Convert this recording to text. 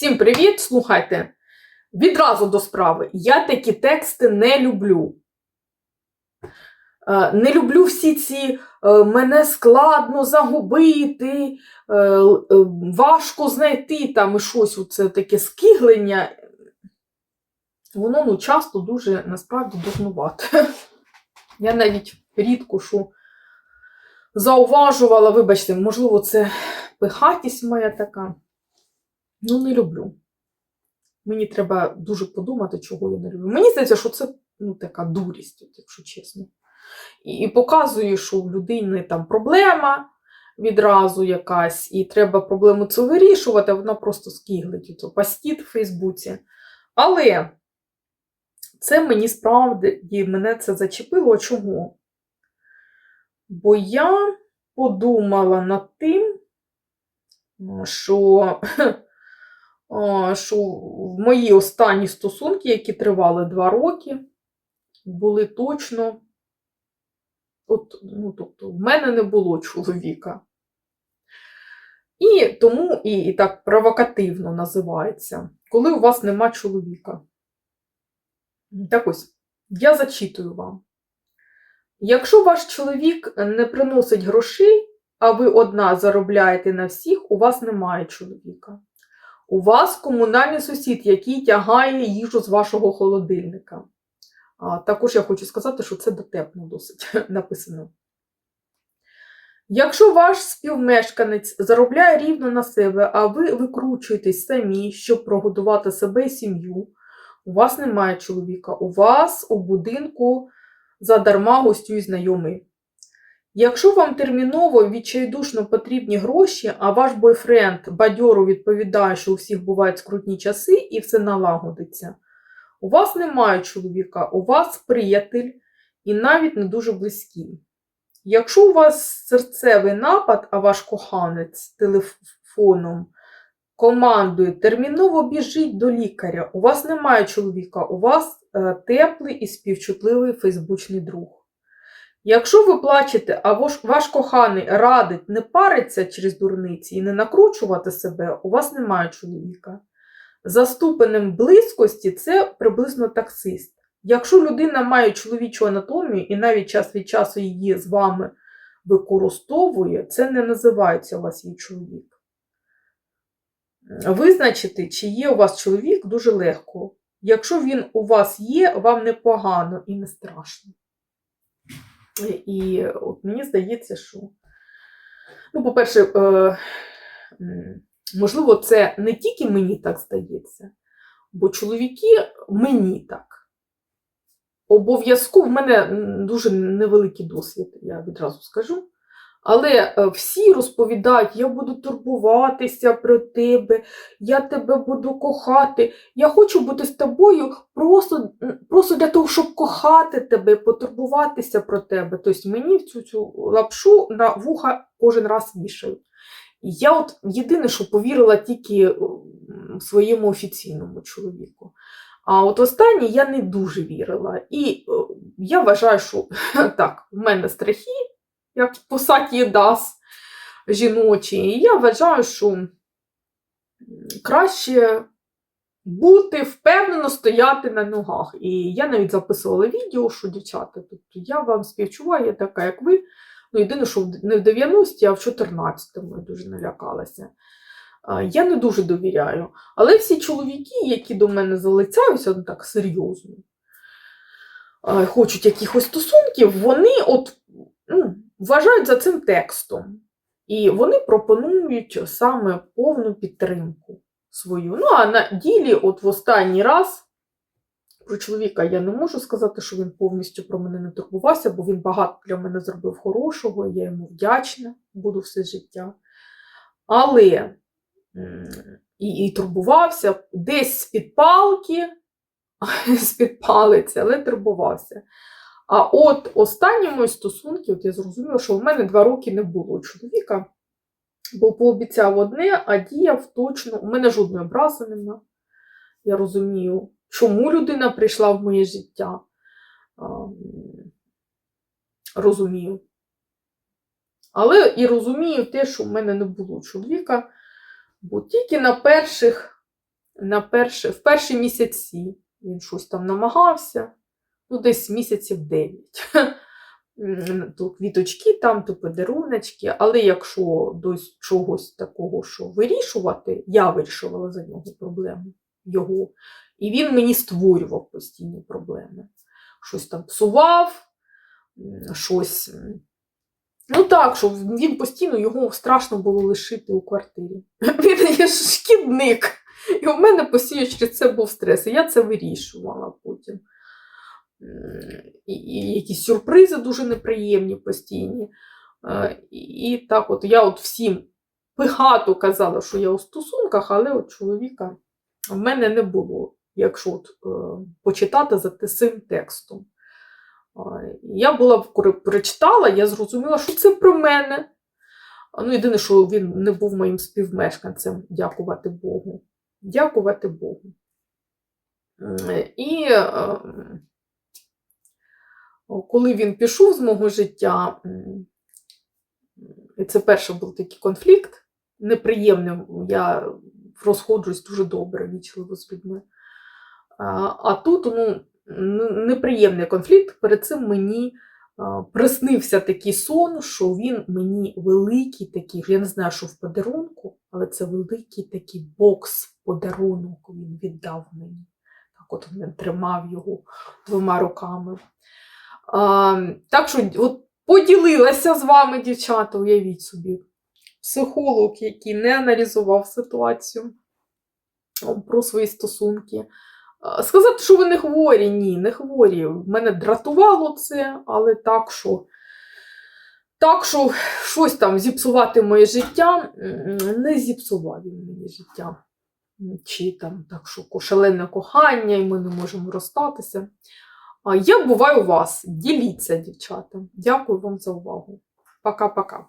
Всім привіт! Слухайте. Відразу до справи. Я такі тексти не люблю. Е, Не люблю всі ці е, мене складно загубити, е, важко знайти там щось оце таке скиглення. Воно ну, часто дуже насправді дурнувате. Я навіть рідко що зауважувала, вибачте, можливо, це пихатість моя така. Ну, не люблю. Мені треба дуже подумати, чого я не люблю. Мені здається, що це ну, така дурість, якщо чесно. І, і показує, що в людини там проблема відразу якась, і треба проблему цю вирішувати, вона просто скиглить оце, пастіт в Фейсбуці. Але це мені справді мене це зачепило. Чого? Бо я подумала над тим, що що в мої останні стосунки, які тривали два роки, були точно. От, ну, тобто, в мене не було чоловіка. І тому і, і так провокативно називається, коли у вас нема чоловіка. Так ось, я зачитую вам. Якщо ваш чоловік не приносить грошей, а ви одна заробляєте на всіх, у вас немає чоловіка. У вас комунальний сусід, який тягає їжу з вашого холодильника. А, також я хочу сказати, що це дотепно досить написано. Якщо ваш співмешканець заробляє рівно на себе, а ви викручуєтесь самі, щоб прогодувати себе і сім'ю, у вас немає чоловіка, у вас у будинку задарма гостюй знайомий. Якщо вам терміново відчайдушно потрібні гроші, а ваш бойфренд бадьоро відповідає, що у всіх бувають скрутні часи і все налагодиться, у вас немає чоловіка, у вас приятель і навіть не дуже близький. Якщо у вас серцевий напад, а ваш коханець телефоном командує, терміново біжіть до лікаря, у вас немає чоловіка, у вас е, теплий і співчутливий фейсбучний друг. Якщо ви плачете, а ваш, коханий радить не париться через дурниці і не накручувати себе, у вас немає чоловіка. За ступенем близькості це приблизно таксист. Якщо людина має чоловічу анатомію і навіть час від часу її з вами використовує, це не називається у вас її чоловік. Визначити, чи є у вас чоловік, дуже легко. Якщо він у вас є, вам не погано і не страшно. І от мені здається, що, ну, по-перше, е, можливо, це не тільки мені так здається, бо чоловіки мені так. Обов'язково в мене дуже невеликий досвід, я відразу скажу. Але е, всі розповідають, я буду турбуватися про тебе, я тебе буду кохати. Я хочу бути з тобою просто, просто для того, щоб кохати тебе, потурбуватися про тебе. Тобто мені в цю, цю лапшу на вуха кожен раз вішають. Я от єдине, що повірила тільки своєму офіційному чоловіку. А от останнє я не дуже вірила. І е, я вважаю, що так, в мене страхи, як посаді дас жіночі. І я вважаю, що краще бути впевнено стояти на ногах. І я навіть записувала відео, що дівчата, тобто я вам співчуваю, я така, як ви. Ну, єдине, що не в 90-ті, а в 14-му я дуже налякалася. Я не дуже довіряю. Але всі чоловіки, які до мене залицяються, ну так серйозно, хочуть якихось стосунків, вони от, ну, вважають за цим текстом. І вони пропонують саме повну підтримку свою. Ну, а на ділі, от в останній раз, про чоловіка я не можу сказати, що він повністю про мене не турбувався, бо він багато для мене зробив хорошого, я йому вдячна, буду все життя. Але і, і турбувався десь з-під палки, з-під палиці, але турбувався. А от останні мої стосунки, от я зрозуміла, що в мене два роки не було чоловіка, бо пообіцяв одне, а діяв точно. У мене жодної образи нема. Я розумію, чому людина прийшла в моє життя. Розумію. Але і розумію те, що в мене не було чоловіка, бо тільки на перших на перші, в перші місяці він щось там намагався, ну, десь місяців 9. То квіточки там, то подаруночки, але якщо до чогось такого, що вирішувати, я вирішувала за нього проблеми його. І він мені створював постійні проблеми. Щось там псував, щось. Ну так, що він постійно його страшно було лишити у квартирі. Він є шкідник. І у мене постійно через це був стрес. І я це вирішувала потім. І, і якісь сюрпризи дуже неприємні постійні. Е, І, так от я от всім пигато казала, що я у стосунках, але от чоловіка в мене не було, якщо от, е, почитати за цим текстом. Е, Я була прочитала, я зрозуміла, що це про мене. Ну, єдине, що він не був моїм співмешканцем, дякувати Богу. Дякувати Богу. І коли він пішов з мого життя, і це перший був такий конфлікт неприємний. Я розходжусь дуже добре, вічливо з людьми. А, тут ну, неприємний конфлікт. Перед цим мені приснився такий сон, що він мені великий такий, я не знаю, що в подарунку, але це великий такий бокс подарунок він віддав мені. Так от він тримав його двома руками. А, так що от поділилася з вами, дівчата, уявіть собі. Психолог, який не аналізував ситуацію про свої стосунки. Сказати, що ви не хворі, ні, не хворі. Мене дратувало це, але так, що, так, що щось там зіпсувати моє життя, не зіпсував він мені життя. Чи там так, що шалене кохання, і ми не можемо розстатися. А Як буває у вас? Діліться, дівчата. Дякую вам за увагу. Пока-пока.